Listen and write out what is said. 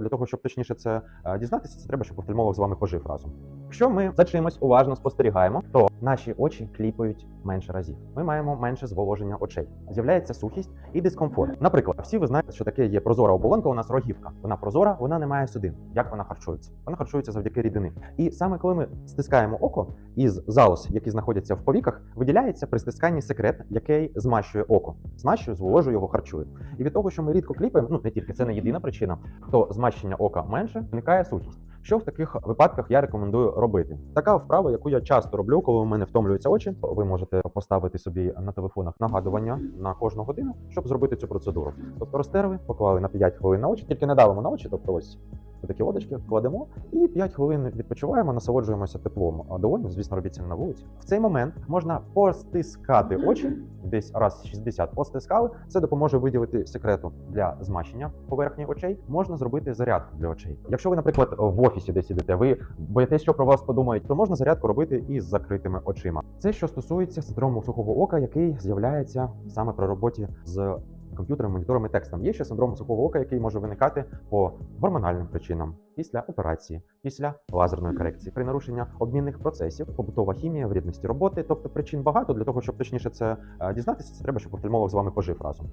Для того, щоб точніше це е, дізнатися, це треба, щоб офтальмолог з вами пожив разом. Якщо ми за чимось уважно спостерігаємо, то наші очі кліпають менше разів. Ми маємо менше зволоження очей. З'являється сухість і дискомфорт. Наприклад, всі ви знаєте, що таке є прозора оболонка. У нас рогівка. Вона прозора, вона не має судин. Як вона харчується? Вона харчується завдяки рідини. І саме коли ми стискаємо око із залоз, які знаходяться в повіках, виділяється при стисканні секрет, який змащує око, змащує, зволожує його, харчує. І від того, що ми рідко кліпаємо, ну не тільки це не єдина причина, то змащення ока менше, виникає сухість. Що в таких випадках я рекомендую робити? Така вправа, яку я часто роблю, коли у мене втомлюються очі. Ви можете поставити собі на телефонах нагадування на кожну годину, щоб зробити цю процедуру. Тобто розтерли, поклали на 5 хвилин на очі, тільки не давимо на очі, тобто ось такі водочки кладемо і 5 хвилин відпочиваємо, насолоджуємося теплом. А доволі, звісно, робіть це на вулиці. В цей момент можна постискати очі, десь раз 60 постискали. Це допоможе виділити секрету для змащення поверхні очей. Можна зробити зарядку для очей. Якщо ви, наприклад, в офісі десь ідете, ви боїтесь, що про вас подумають, то можна зарядку робити із закритими очима. Це що стосується синдрому сухого ока, який з'являється саме при роботі з комп'ютерами, моніторами, текстом. Є ще синдром сухого ока, який може виникати по гормональним причинам після операції, після лазерної корекції, при нарушенні обмінних процесів, побутова хімія, вредності роботи. Тобто причин багато для того, щоб точніше це е, дізнатися, це треба, щоб офтальмолог з вами пожив разом.